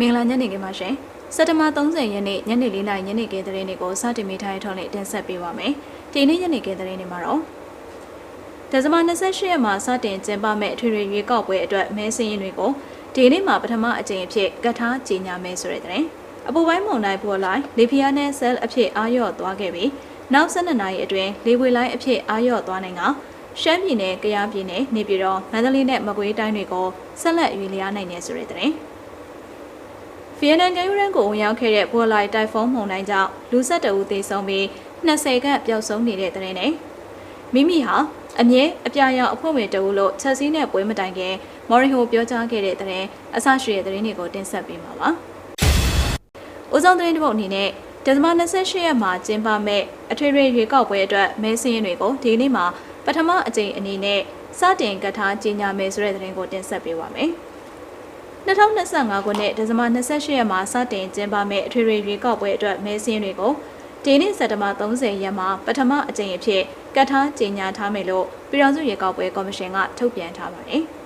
မင်္ဂလာညနေခင်းပါရှင်စက်တဘာ30ရက်နေ့ညနေ4နာရီညနေခင်းသတင်းတွေကိုစတင်မိထားရထောင်းနဲ့တင်ဆက်ပေးပါမယ်ဒီနေ့ညနေခင်းသတင်းတွေမှာတော့ဒဇမ28ရက်မှာစတင်ကျင်းပမဲ့အထွေထွေရွေးကောက်ပွဲအတွက်မဲစင်းရင်တွေကိုဒီနေ့မှာပထမအကြိမ်အဖြစ်ကတ်ထားကြေညာမယ်ဆိုတဲ့သတင်းအပူပိုင်းမုန်တိုင်းပေါ်လိုက်လီဖီယာနဲ့ဆဲလ်အဖြစ်အာရော့သွားခဲ့ပြီးနောက်12နာရီအတွင်းလေဝေလိုင်းအဖြစ်အာရော့သွားနိုင်ကရှမ်းပြည်နယ်၊ကယားပြည်နယ်၊နေပြည်တော်၊မန္တလေးနဲ့မကွေးတိုင်းတွေကိုဆက်လက်ရွေးလျားနိုင်နေဆိုတဲ့သတင်း။ ဗီယက်နမ်ကယူရန်ကိုဝင်ရောက်ခဲ့တဲ့ဘော်လိုက်တိုင်ဖုန်းမုန်တိုင်းကြောင့်လူဆက်တအူသေဆုံးပြီး20ခန့်ပျောက်ဆုံးနေတဲ့သတင်းနဲ့မိမိဟာအမြဲအပြာရောင်အဖွဲ့ဝင်တအူလို့ချက်စီးနဲ့ပွဲမတိုင်ခင်မော်ရီဟိုပြောကြားခဲ့တဲ့သတင်းအဆရှိတဲ့သတင်းတွေကိုတင်ဆက်ပေးမှာပါ။ဦးဆောင်သတင်းတစ်ပုဒ်အနေနဲ့ဒဇမ28ရက်မှာကျင်းပမဲ့အထွေထွေရွေးကောက်ပွဲအတွက်မဲစင်းတွေကိုဒီနေ့မှာပထမအကြိမ်အနေနဲ့စတင်ကထားကြေညာမယ်ဆိုတဲ့သတင်းကိုတင်ဆက်ပေးပါမယ်။ 2025ခုနှစ်ဒီဇင်ဘာ28ရက်မှာစတင်ကျင်းပမယ့်အထွေထွေရွေးကောက်ပွဲအတွက်မဲစင်းတွေကိုဒီနေ့စက်တဘာ30ရက်မှာပထမအကြိမ်အဖြစ်ကထားကြေညာထားမယ်လို့ပြည်ထောင်စုရွေးကောက်ပွဲကော်မရှင်ကထုတ်ပြန်ထားပါတယ်။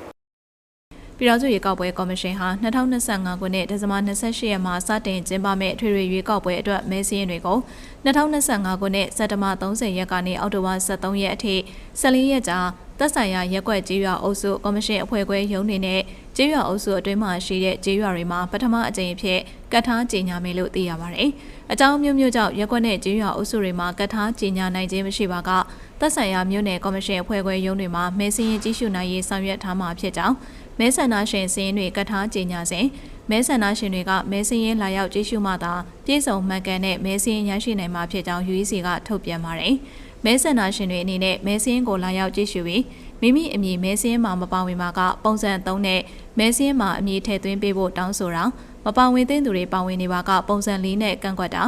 ပြည်တော်စုရွေးကောက်ပွဲကော်မရှင်ဟာ2025ခုနှစ်ဒီဇင်ဘာ28ရက်မှာစတင်ကျင်းပမယ့်ထွေထွေရွေးကောက်ပွဲအတွက်မဲစည်းရင်တွေကို2025ခုနှစ်စက်တဘာ30ရက်ကနေအောက်တိုဘာ23ရက်အထိ14ရက်ကြာသက်ဆိုင်ရာရက်ွက်ကြေးရွာအုပ်စုကော်မရှင်အဖွဲ့ခွဲရုံးနေနဲ့ ကြေးရွာအုပ်စုအတွင်းမှာရှိတဲ့ကြေးရွာတွေမှာပထမအကြိမ်အဖြစ်ကတ်ထားကြေညာမယ်လို့သိရပါတယ်။အကြောင်းမျိုးမျိုးကြောင့်ရက်ွက်နဲ့ကြေးရွာအုပ်စုတွေမှာကတ်ထားကြေညာနိုင်ခြင်းမရှိပါကသက်ဆိုင်ရာမြို့နယ်ကော်မရှင်အဖွဲ့ခွဲရုံးတွေမှာမဲစည်းရင်ကြီးစုနိုင်ရေးဆောင်ရွက်ထားမှာဖြစ်ကြောင်းမဲဆန္ဒရှင်စင်းတွေကထားကြေညာစဉ်မဲဆန္ဒရှင်တွေကမဲစင်းရင်လာရောက်ကြည့်ရှုမှသာပြည်စုံမှန်ကန်တဲ့မဲစင်းရရှိနိုင်မှာဖြစ်ကြောင်း UEC ကထုတ်ပြန်ပါတယ်။မဲဆန္ဒရှင်တွေအနေနဲ့မဲစင်းကိုလာရောက်ကြည့်ရှုပြီး မိမိအမည်မဲစင်းမှာမပါဝင်မှာကပုံစံ3နဲ့မဲစင်းမှာအမည်ထည့်သွင်းပေးဖို့တောင်းဆိုတာမပါဝင်တဲ့သူတွေပါဝင်နေပါကပုံစံ4နဲ့ကန့်ကွက်တာ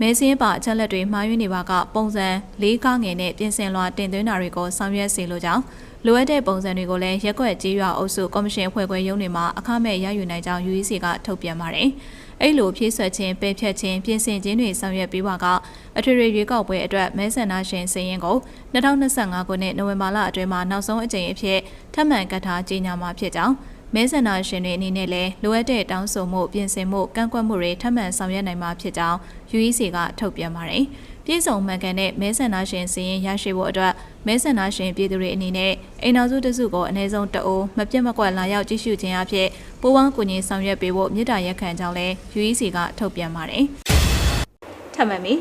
မဲစင်းပါအချက်လက်တွေမှားယွင်းနေပါကပုံစံ၄ကားငယ်နဲ့ပြင်ဆင်လွှာတင်သွင်းတာတွေကိုဆောင်ရွက်စေလိုကြောင်းလိုအပ်တဲ့ပုံစံတွေကိုလည်းရက်ွက်ကြေးရွာအုပ်စုကော်မရှင်ဖွဲ့ခွဲရုံးတွေမှာအခမဲ့ရယူနိုင်ကြောင်း UEC ကထုတ်ပြန်ပါတယ်။ အဲ့လိုဖြည့်ဆွက်ခြင်းပယ်ဖြတ်ခြင်းပြင်ဆင်ခြင်းတွေဆောင်ရွက်ပြီးပါကအထွေထွေရွေးကောက်ပွဲအတွက်မဲဆန္ဒရှင်စည်ရင်ကို2025ခုနှစ်နိုဝင်ဘာလအတွင်းမှာနောက်ဆုံးအကြိမ်အဖြစ်ထပ်မံကတ်ထားကြေညာမှာဖြစ်ကြောင်းမဲဆန္ဒရှင်တွေအနေနဲ့လည်းလိုအပ်တဲ့တောင်းဆိုမှုပြင်ဆင်မှုကန့်ကွက်မှုတွေထပ်မံဆောင်ရွက်နိုင်မှာဖြစ်ကြောင်း UEC ကထုတ်ပြန်ပါတယ်။ ပြည်စုံမှန်ကန်တဲ့မဲဆန္ဒရှင်စီရင်ရရှိဖို့အတွက်မဲဆန္ဒရှင်ပြည်သူတွေအနေနဲ့အိမ်တော်စုတစုကိုအနည်းဆုံးတအိုးမပြတ်မကွက်လာရောက်ကြည့်ရှုခြင်းအဖြစ်ပိုးဝန်းကူညီဆောင်ရွက်ပေးဖို့မြစ်တာရက်ခံကြောင်းလည်း UEC ကထုတ်ပြန်ပါတယ်။ထပ်မံပြီး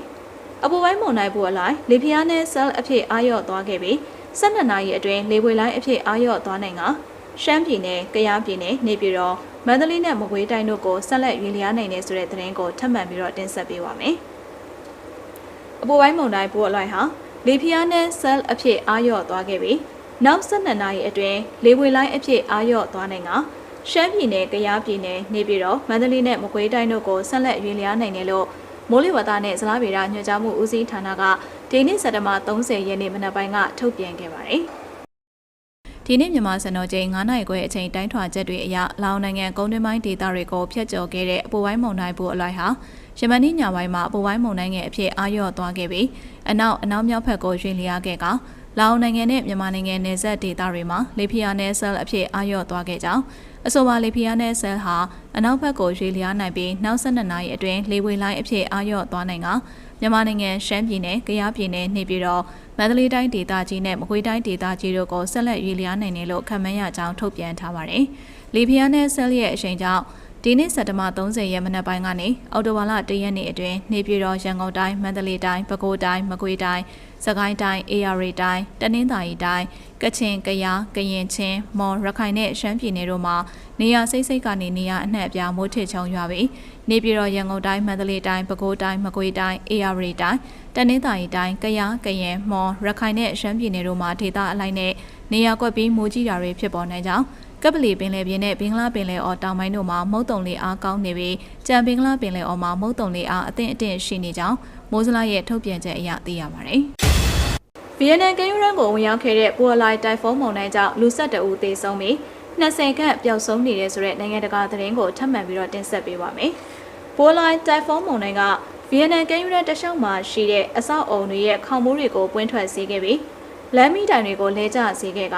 အပူပိုင်းမုန်တိုင်းပူအလိုက်လေဖျားနဲ့ဆဲလ်အဖြစ်အာရော့သွားခဲ့ပြီး12နာရီအတွင်းလေပွေလိုင်းအဖြစ်အာရော့သွားနိုင်ကရှမ်းပြည်နယ်၊ကယားပြည်နယ်၊နေပြည်တော်မန္တလေးနဲ့မကွေးတိုင်းတို့ကိုဆက်လက်ရွေးလျားနိုင်တယ်ဆိုတဲ့သတင်းကိုထပ်မံပြီးတော့တင်ဆက်ပေးပါမယ်။ အပေါ်ပိုင်းမုန်တိုင်းပိုးအလိုက်ဟာလေဖျားနဲ့ဆဲလ်အဖြစ်အာရော့သွားခဲ့ပြီးနောက်12နာရီအတွင်းလေဝေလိုင်းအဖြစ်အာရော့သွားနိုင်ကရှမ်းပြည်နယ်၊ကယားပြည်နယ်၊နေပြည်တော်မန္တလေးနဲ့မကွေးတိုင်းတို့ကိုဆက်လက်ရွေးလျားနိုင်တယ်လို့မိုးလေဝသနဲ့ဇလားဗေဒညွှန်ကြားမှုဦးစီးဌာနကဒီနေ့စက်တဘာ30ရက်နေ့မနက်ပိုင်းကထုတ်ပြန်ခဲ့ပါတယ်။ဒီနေ့မြန်မာစံတော်ချိန်9နိုင်ခွဲအချိန်တိုင်းထွာချက်တွေအရလောင်နိုင်ငံကုန်းတွင်းပိုင်းဒေသတွေကိုဖျက်ကျော်ခဲ့တဲ့အပူပိုင်းမုန်တိုင်းပိုးအလိုက်ဟာ ယမန်နေ့ညပိုင်းမှာအပူပိုင်းမုန်တိုင်းငယ်အဖြစ်အာရော့သွားခဲ့ပြီးအနောက်အနောက်မြောက်ဘက်ကိုရွှေ့လျားခဲ့ကလာအိုနိုင်ငံနဲ့မြန်မာနိုင်ငံနယ်စပ်ဒေသတွေမှာလေဖီယာနယ်ဆဲလ်အဖြစ်အာရော့သွားခဲ့ကြောင်းအဆိုပါလေဖီယာနယ်ဆဲလ်ဟာအနောက်ဘက်ကိုရွှေ့လျားနိုင်ပြီးနောက်12နာရီအတွင်းလေဝေလိုင်းအဖြစ်အာရော့သွားနိုင်ကမြန်မာနိုင်ငံရှမ်းပြည်နယ်၊ကယားပြည်နယ်နေပြည်တော်မန္တလေးတိုင်းဒေသကြီးနဲ့မကွေးတိုင်းဒေသကြီးတို့ကိုဆက်လက်ရွေးလျားနိုင်တယ်လို့ခန့်မှန်းရကြောင်းထုတ်ပြန်ထားပါတယ်။လေဖီယာနယ်ဆဲလ်ရဲ့အရှိန်ကြောင့် ဒီနေ့စက်တဘာ30ရက်မနက်ပိုင်းကနေအော်တိုဘာလ1ရက်နေ့အတွင်းနေပြည်တော်ရန်ကုန်တိုင်းမန္တလေးတိုင်းပဲခူးတိုင်းမကွေးတိုင်းစကိုင်းတိုင်း AR တိုင်းတနင်္သာရီတိုင်းကချင်ကယားကရင်ချင်းမော်ရခိုင်နဲ့ရှမ်းပြည်နယ်တို့မှာနေရာစိတ်စိတ်ကနေနေရာအနှံ့အပြားမိုးထစ်ချုံရွာပြီးနေပြည်တော်ရန်ကုန်တိုင်းမန္တလေးတိုင်းပဲခူးတိုင်းမကွေးတိုင်း AR တိုင်းတနင်္သာရီတိုင်းကယားကရင်မော်ရခိုင်နဲ့ရှမ်းပြည်နယ်တို့မှာဒေသအလိုက်နဲ့နေရာကွက်ပြီးမိုးကြီးတာတွေဖြစ်ပေါ်နိုင်ကြောင်း ကပလီပင်လယ်ပြင်နဲ့ဘင်္ဂလားပင်လယ်အော်တောင်ပိုင်းတို့မှာမုတ်တုံလေးအားကောင်းနေပြီးကြံဘင်္ဂလားပင်လယ်အော်မှာမုတ်တုံလေးအားအသင့်အတင့်ရှိနေကြောင်းမိုးစလာရဲ့ထုတ်ပြန်ချက်အရသိရပါတယ်။ဗီယက်နမ်ကမ်းရိုးတန်းကိုဝင်ရောက်ခဲ့တဲ့ပူအလိုက်တိုင်ဖုန်းမုန်တိုင်းကြောင့်လူဆက်တအူသေဆုံးပြီး20ခန့်ပျောက်ဆုံးနေတဲ့ဆိုတဲ့နိုင်ငံတကာသတင်းကိုထပ်မံပြီးတော့တင်ဆက်ပေးပါမယ်။ပူအလိုက်တိုင်ဖုန်းမုန်တိုင်းကဗီယက်နမ်ကမ်းရိုးတန်းတလျှောက်မှာရှိတဲ့အဆောက်အုံတွေရဲ့ခေါင်မိုးတွေကိုပွင့်ထွက်စေခဲ့ပြီးလမ်းမီတိုင်တွေကိုလဲကျစေခဲ့က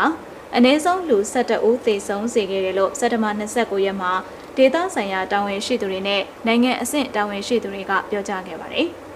အနည်းဆုံးလူ12ဦးသေဆုံးစေခဲ့တယ်လို့စက်တဘာ29ရက်မှာဒေသဆိုင်ရာတာဝန်ရှိသူတွေနဲ့နိုင်ငံအဆင့်တာဝန်ရှိသူတွေကပြောကြားခဲ့ပါတယ်။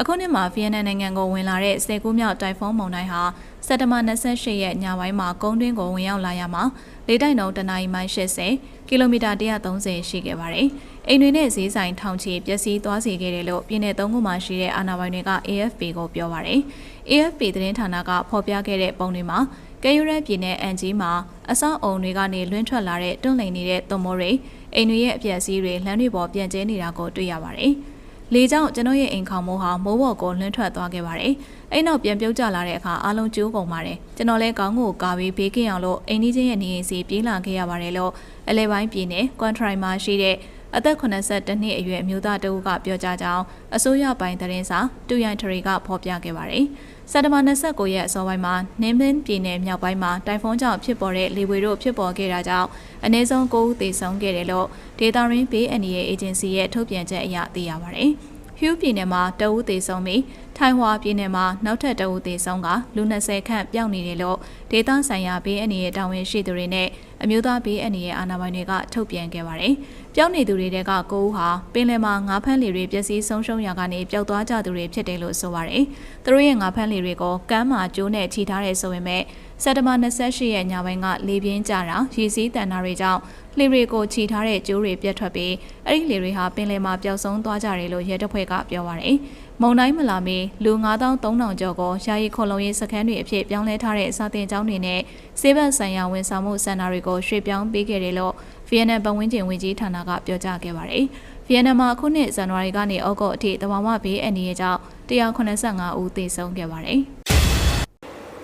အခုနှစ်မှာဗီယက်နမ်နိုင်ငံကိုဝင်လာတဲ့စေကူးမြောက်တိုင်ဖုန်းမုန်တိုင်းဟာစက်တဘာ28ရက်ညပိုင်းမှာကုန်းတွင်းကိုဝင်ရောက်လာရမှာလေတိုက်နှုန်းတနအီမိုင်80ကီလိုမီတာ130ရှိခဲ့ပါတယ်။အိမ်တွေနဲ့ဈေးဆိုင်ထောင်ချီပျက်စီးသွားစေခဲ့တယ်လို့ပြည်내သုံးခုမှရှိတဲ့အာဏာပိုင်တွေက AFP ကိုပြောပါတယ်။ AFP သတင်းဌာနကဖော်ပြခဲ့တဲ့ပုံတွေမှာ ကဲယူရဲပြည်နယ်အန်ဂျီမှာအဆောက်အုံတွေကနေလွင့်ထွက်လာတဲ့တွန့်လိန်နေတဲ့သွမိုးတွေအိမ်တွေရဲ့အပျက်စီးတွေလမ်းတွေပေါ်ပြန့်ကျဲနေတာကိုတွေ့ရပါတယ်။လေကြောင့်ကျွန်တော်ရဲ့အိမ်ခေါင်မိုးဟာမိုးဘော်ကိုလွှင့်ထွက်သွားခဲ့ပါတယ်။အဲ့နောက်ပြန်ပြုတ်ကျလာတဲ့အခါအားလုံးကျိုးကုန်ပါတယ်။ကျွန်တော်လည်းကောင်းကိုကာပြီးဘေးကင်းအောင်လို့အိမ်ကြီးချင်းရဲ့နေအိမ်စီပြေးလာခဲ့ရပါတယ်လို့အလဲပိုင်းပြည်နယ်ကွမ်ထရိုင်မှာရှိတဲ့အသက်82နှစ်အရွယ်အမျိုးသားတဦးကပြောကြားကြောင်းအစိုးရပိုင်းသတင်းစာတူယန်ထရီကဖော်ပြခဲ့ပါတယ်။ စက်တဘာ29ရက်အစောပိုင်းမှာနင်းမင်းပြည်နယ်မြောက်ပိုင်းမှာတိုင်ဖုန်းကြောင့်ဖြစ်ပေါ်တဲ့လေဝေတို့ဖြစ်ပေါ်ခဲ့တာကြောင့်အနည်းဆုံး9ဦးသေဆုံးခဲ့တယ်လို့ဒေတာရင်းဘေးအန်ဒီရဲ့အေဂျင်စီရဲ့ထုတ်ပြန်ချက်အရသိရပါတယ်။ဟျူးပြည်နယ်မှာတအူးသေဆုံးပြီးထိုင်ဝါပြည်နယ်မှာနောက်ထပ်တအူးသေဆုံးကလူ20ခန့်ပျောက်နေတယ်လို့ဒေသဆိုင်ရာဘေးအန်ဒီရဲ့တာဝန်ရှိသူတွေနဲ့ အမျိုးသားဘေးအန်ဒီရဲ့အာဏာပိုင်တွေကထုတ်ပြန်ခဲ့ပါတယ်။ပျောက်နေသူတွေတဲက9ဦးဟာပင်လယ်မှာငါးဖမ်းလှေတွေပျက်စီးဆုံးရှုံးရာကနေပျောက်သွားကြသူတွေဖြစ်တယ်လို့ဆိုပါတယ်။သူတို့ရဲ့ငါးဖမ်းလှေတွေကိုကမ်းမှာကျိုးနဲ့ချီထားတဲ့ဆိုပေမဲ့ စက်တဘာ28ရက်ညပိုင်းကလေပြင်းကျတာရေစီးတန်တာတွေကြောင့်လှေတွေကိုချီထားတဲ့ကျိုးတွေပြတ်ထွက်ပြီးအဲ့ဒီလှေတွေဟာပင်လယ်မှာပျောက်ဆုံးသွားကြတယ်လို့ရဲတပ်ဖွဲ့ကပြောပါတယ်။မုံတိုင်းမလာမီလူ9300ကျော်ကိုယာယီခုံလုံးရေးစခန်းတွေအဖြစ်ပြောင်းလဲထားတဲ့စာတင်ကျောင်းတွေနဲ့စေဘတ်ဆိုင်ရာဝန်ဆောင်မှုစင်တာတွေကိုရွှေ့ပြောင်းပေးခဲ့တယ်လို့ဗီယက်နမ်ပတ်ဝန်းကျင်ဝန်ကြီးဌာနကပြောကြားခဲ့ပါတယ်။ဗီယက်နမ်မှာအခုနှစ်ဇန်နဝါရီကနေဩဂုတ်အထိတဘာဝဘေးအန္တရာယ်ကြောင့်185ဦးသေဆုံးခဲ့ပါတယ်။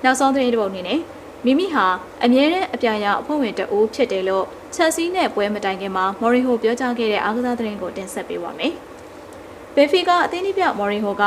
နောက်ဆုံးသတင်းတစ်ပုဒ်အနေနဲ့မိမိဟာအမြဲတမ်းအပြာရောင်အဖွဲ့ဝင်တအူးဖြစ်တယ်လို့ချက်စီးနဲ့ပွဲမတိုင်ခင်မှာမော်ရီဟိုပြောကြားခဲ့တဲ့အားကစားသတင်းကိုတင်ဆက်ပေးပါမယ်။ဘယ်ဖီကအသင်းပြမော်ရီဟိုက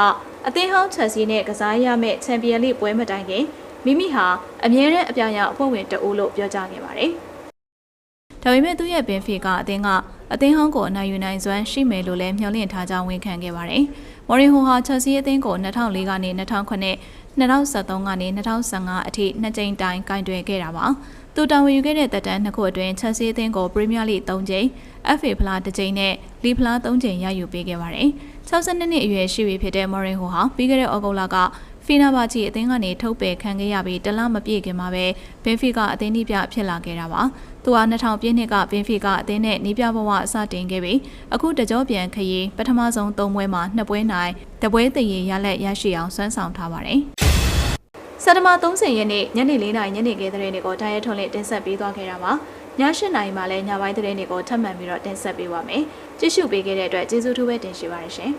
အသင်းဟောင်းချက်စီးနဲ့ကစားရမယ့်ချန်ပီယံလိပွဲမတိုင်ခင်မိမိဟာအမြဲတမ်းအပြာရောင်အဖွဲ့ဝင်တအူးလို့ပြောကြားခဲ့ပါတယ်။ဒါပေမဲ့သူ့ရဲ့ဘင်ဖီကအသင်းကအသင်းဟောင်းကိုအနိုင်ယူနိုင်စွမ်းရှိမယ်လို့လည်းမျှော်လင့်ထားကြောင်းဝန်ခံခဲ့ပါတယ်။မော်ရီဟိုဟာချက်စီးအသင်းကို2004ကနေ2009 2013ကနေ2015အထိနှစ်ကြိမ်တိုင်ကင်တွယ်ခဲ့တာပါ။သူတာဝန်ယူခဲ့တဲ့သက်တမ်းနှစ်ခုအတွင်းချက်စီးအသင်းကိုပရီးမီးယားလိ3ကြိမ် FA ဖလား2ကြိမ်နဲ့လီဖလား3ကြိမ်ရယူပေးခဲ့ပါတယ်။62နှစ်အရွယ်ရှိပြီဖြစ်တဲ့မော်ရင်ဟိုဟာပြီးခဲ့တဲ့ဩဂုတ်လကဖီနာဘာချီအသင်းကနေထုတ်ပယ်ခံခဲ့ရပြီးတလမပြည့်ခင်မှာပဲဘင်ဖီကအသင်းနီးပြဖြစ်လာခဲ့တာပါ။သူဟာ2000ပြည့်နှစ်ကဘင်ဖီကအသင်းနဲ့နီးပြဘဝအစတင်ခဲ့ပြီးအခုတကြောပြန်ခရီးပထမဆုံး၃ပွဲမှာနှစ်ပွဲနိုင်တပွဲတည်ရလက်ရရှိအောင်ဆွမ်းဆောင်ထားပါတယ်။ စက်တဘာ30ရက်နေ့ညနေ4နာရီညနေခင်းသတင်းတွေကိုတာရဲထွန်လေးတင်ဆက်ပေးသွားခဲ့တာပါည8နာရီမှာလည်းညပိုင်းသတင်းတွေကိုထပ်မံပြီးတော့တင်ဆက်ပေးပါမယ်ကြည့်ရှုပေးခဲ့တဲ့အတွက်ကျေးဇူးထူးပဲတင်ရှိပါရရှင်